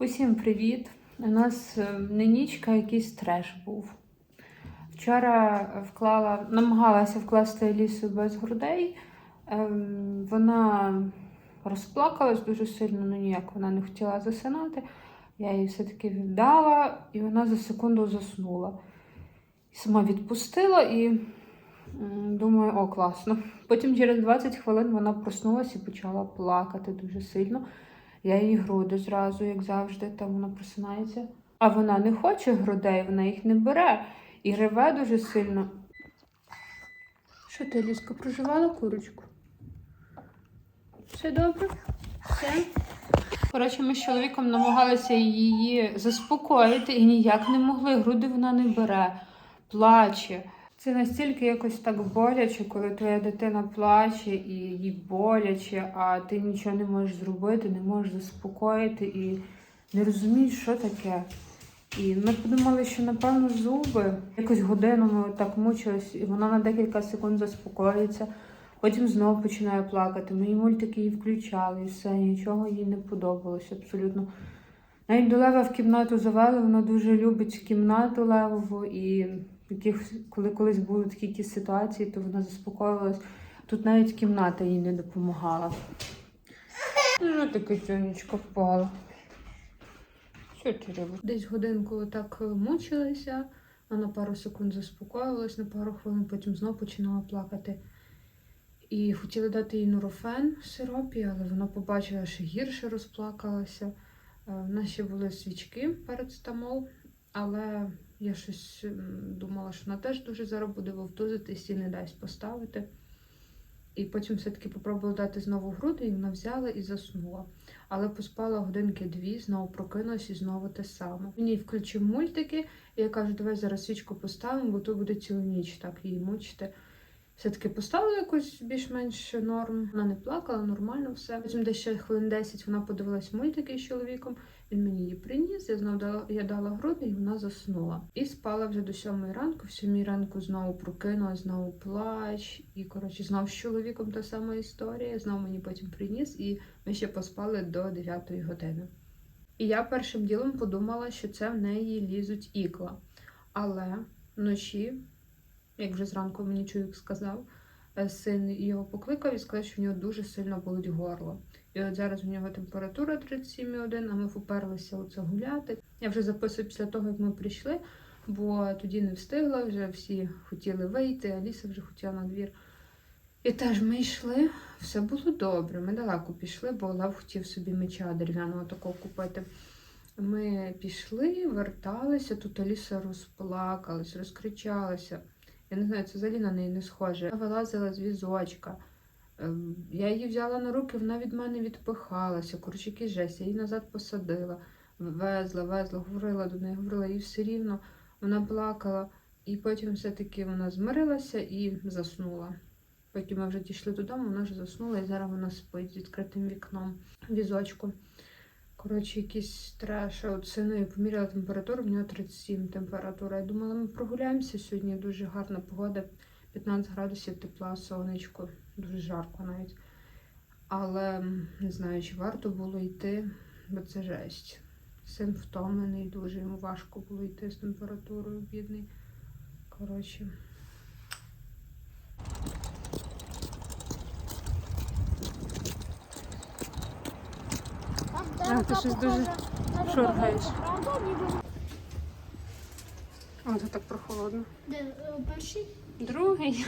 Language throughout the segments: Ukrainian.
Усім привіт! У нас не нічка, якийсь треш був. Вчора вклала, намагалася вкласти лісу без грудей. Ем, Вона розплакалась дуже сильно, ну ніяк вона не хотіла засинати. Я її все-таки віддала, і вона за секунду заснула. Сама відпустила і думаю, о, класно. Потім через 20 хвилин вона проснулася і почала плакати дуже сильно. Я їй груди зразу, як завжди, там вона просинається. А вона не хоче грудей, вона їх не бере і реве дуже сильно. Що ти, Ліска, проживала курочку? Все добре? Все? Коротше, ми з чоловіком намагалися її заспокоїти і ніяк не могли. Груди вона не бере, плаче. Це настільки якось так боляче, коли твоя дитина плаче і їй боляче, а ти нічого не можеш зробити, не можеш заспокоїти і не розумієш, що таке. І ми подумали, що напевно зуби. Якось годину ми так мучились, і вона на декілька секунд заспокоїться, потім знову починає плакати. Ми її мультики її включали, і все, нічого їй не подобалося абсолютно. Навіть до Лева в кімнату завели, вона дуже любить кімнату Левову, і яких, коли колись були такі якісь ситуації, то вона заспокоювалась. Тут навіть кімната їй не допомагала. Що таке тонечка впала? Що ти робиш? Десь годинку так мучилася, а на пару секунд заспокоїлась, на пару хвилин, потім знову починала плакати. І хотіли дати їй нурофен в сиропі, але вона побачила, що гірше розплакалася. Е, В нас ще були свічки парацетамол, але я щось думала, що вона теж дуже зараз буде вовтузитись і не дасть поставити. І потім все-таки попробувала дати знову груди, і вона взяла і заснула. Але поспала годинки дві, знову прокинулась і знову те саме. Мені включив мультики, і я кажу, давай зараз свічку поставимо, бо то буде цілу ніч так її мучити. Все-таки поставила якусь більш-менш норм. Вона не плакала, нормально все. Потім десь ще хвилин 10 вона подивилась мультики з чоловіком. Він мені її приніс, я знову дала, я дала груди, і вона заснула. І спала вже до сьомої ранку. В сьомій ранку знову прокинулась, знову плач. І коротше, знову з чоловіком та сама історія. Знову мені потім приніс, і ми ще поспали до 9 години. І я першим ділом подумала, що це в неї лізуть ікла. Але вночі, як вже зранку мені чоловік сказав, е, син його покликав і сказав, що в нього дуже сильно болить горло. І от зараз у нього температура 37,1, а ми поперлися оце гуляти. Я вже записую після того, як ми прийшли, бо тоді не встигла, вже всі хотіли вийти, Аліса вже хотіла на двір. І теж ми йшли, все було добре. Ми далеко пішли, бо Лев хотів собі меча дерев'яного такого купити. Ми пішли, верталися, тут Аліса розплакалась, розкричалася. Я не знаю, це взагалі на неї не схоже. Вона вилазила з візочка. Ем, Я її взяла на руки, вона від мене відпихалася. Якийсь жесть, я її назад посадила, везла, везла, говорила до неї, говорила, і все рівно вона плакала. І потім все-таки вона змирилася і заснула. Потім ми вже дійшли додому, вона вже заснула, і зараз вона спить з відкритим вікном візочку. Коротше, якийсь треш. От синові поміряла температуру, в нього 37 температура. Я думала, ми прогуляємося сьогодні. Дуже гарна погода, 15 градусів тепла, сонечко, дуже жарко навіть. Але не знаю, чи варто було йти, бо це жесть. Син втомлений, дуже йому важко було йти з температурою, бідний. Коротше. А, ти щось дуже шоргаєш. О, це так прохолодно. Де е, перший? Другий.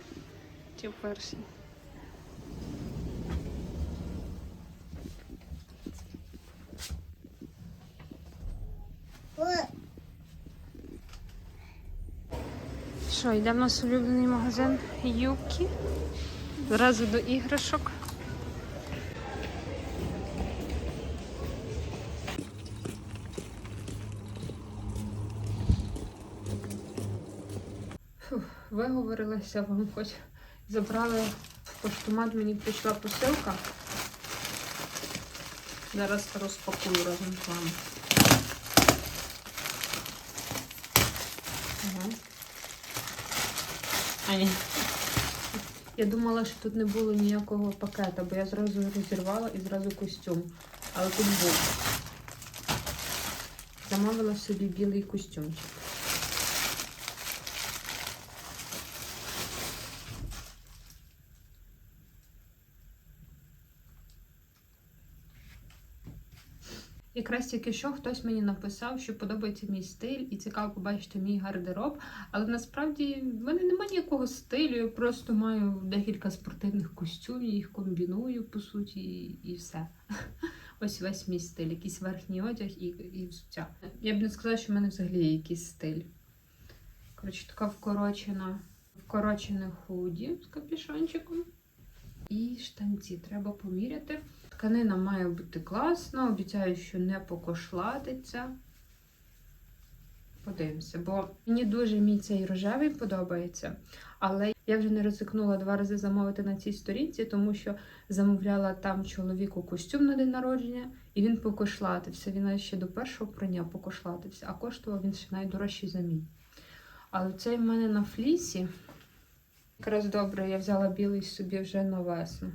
Чи перший? Що, йдемо в наш улюблений магазин Юкі. Зразу до іграшок. Виговорилася вам хоч. Забрали в поштомат, мені прийшла посилка. Зараз розпакую разом з вами. Ага. А, ні. Я думала, що тут не було ніякого пакета, бо я зразу розірвала і зразу костюм. Але тут був. замовила собі білий костюмчик. Якраз тільки що хтось мені написав, що подобається мій стиль і цікаво побачити мій гардероб. Але насправді в мене немає ніякого стилю, я просто маю декілька спортивних костюмів, їх комбіную по суті, і, і все. Ось весь мій стиль, якийсь верхній одяг і, і взуття. Я б не сказала, що в мене взагалі є якийсь стиль. Коротше, така вкорочена, вкорочене худі з капюшончиком. І штанці треба поміряти. Тканина має бути класна, обіцяю, що не покошлатиться. Подивимося, бо мені дуже мій цей рожевий подобається. Але я вже не ризикнула два рази замовити на цій сторінці, тому що замовляла там чоловіку костюм на день народження, і він покошлатився. Він ще до першого прання покошлатився, а коштував він ще найдорожчий за мій. Але цей в мене на флісі. Якраз добре, я взяла білий собі вже на весну.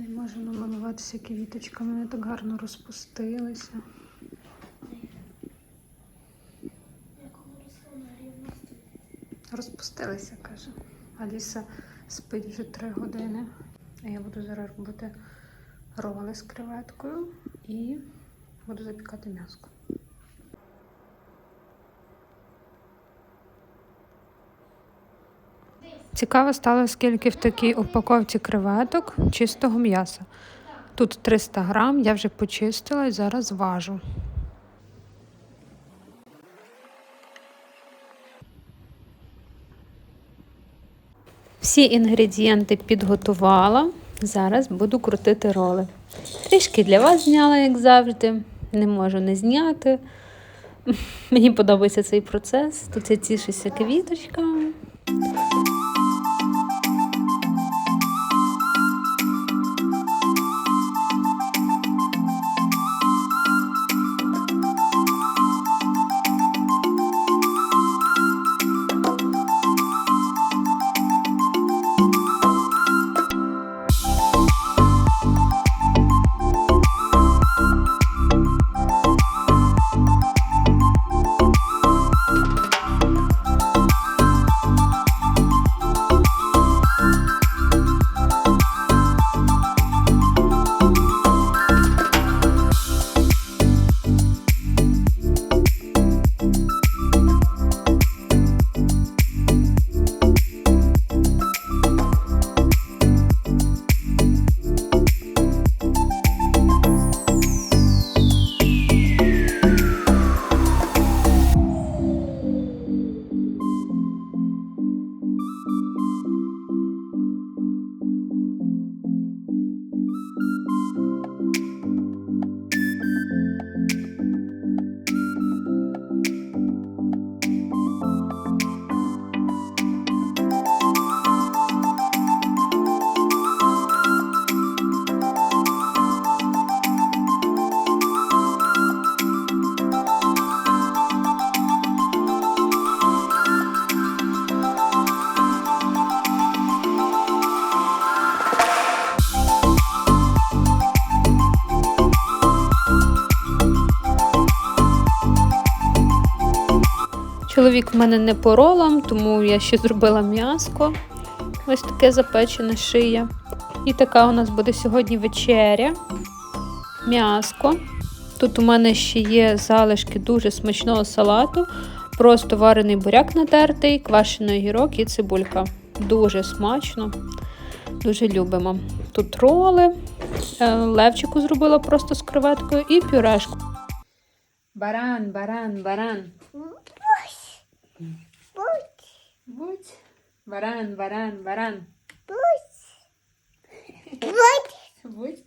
Не можу намалуватися квіточками, вони так гарно розпустилися. Розпустилися, каже. Аліса спить вже три години. Я буду зараз робити роли з креветкою і буду запікати м'яско. Цікаво стало, скільки в такій упаковці креветок чистого м'яса. Тут 300 грам, я вже почистила і зараз важу. Всі інгредієнти підготувала. Зараз буду крутити роли. Трішки для вас зняла, як завжди. Не можу не зняти. Мені подобається цей процес. Тут я тішуся квіточками. Чоловік в мене не по ролам, тому я ще зробила м'яско. Ось таке запечене шия. І така у нас буде сьогодні вечеря. М'яско. Тут у мене ще є залишки дуже смачного салату. Просто варений буряк натертий, квашений огірок і цибулька. Дуже смачно, дуже любимо. Тут роли, е, левчику зробила просто з креветкою і пюрешку. Баран, баран, баран. Будь. Баран, баран, баран. Будь.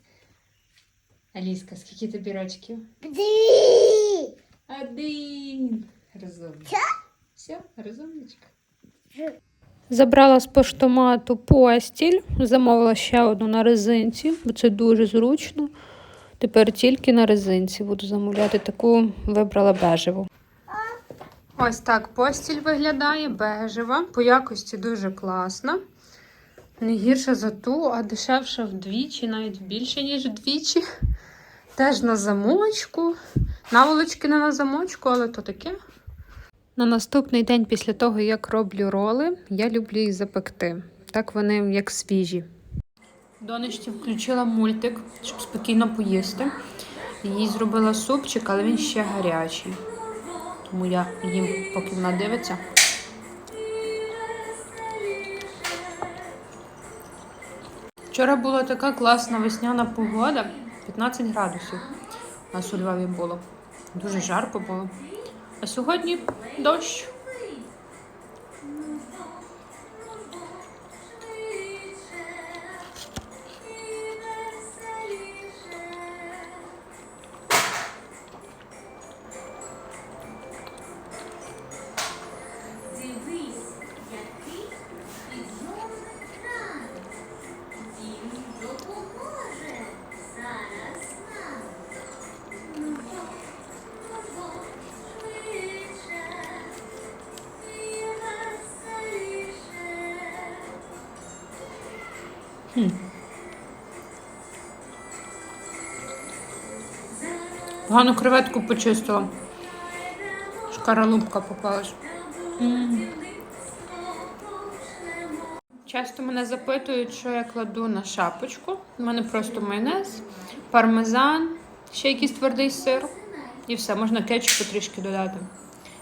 Аліска, скільки тобі рочків? Один. Розумничка. Все, розумничка. Забрала з поштомату постіль, замовила ще одну на резинці, бо це дуже зручно. Тепер тільки на резинці буду замовляти. Таку вибрала бежеву. Ось так постіль виглядає бежева. По якості дуже класна. Не гірша за ту, а дешевша вдвічі, навіть більше, ніж вдвічі. Теж на замочку. Наволочки не на замочку, але то таке. На наступний день після того, як роблю роли, я люблю їх запекти. Так вони як свіжі. Донечці включила мультик, щоб спокійно поїсти. Їй зробила супчик, але він ще гарячий. Тому я їм, поки вона дивиться. Вчора була така класна весняна погода, 15 градусів. У нас у Львові було. Дуже жарко було. А сьогодні дощ. Погану креветку почистила. Шкаралупка попалась. Часто мене запитують, що я кладу на шапочку. У мене просто майонез, пармезан, ще якийсь твердий сир. І все, можна кетчупу трішки додати.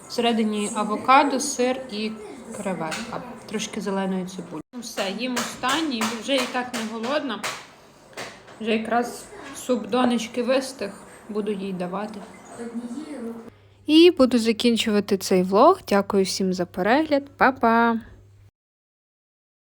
Всередині авокадо, сир і креветка. Трошки зеленої цибулі. Ну все, їм останній, вже і так не голодна. Вже якраз суп донечки вистиг, буду їй давати. І буду закінчувати цей влог. Дякую всім за перегляд. Па-па!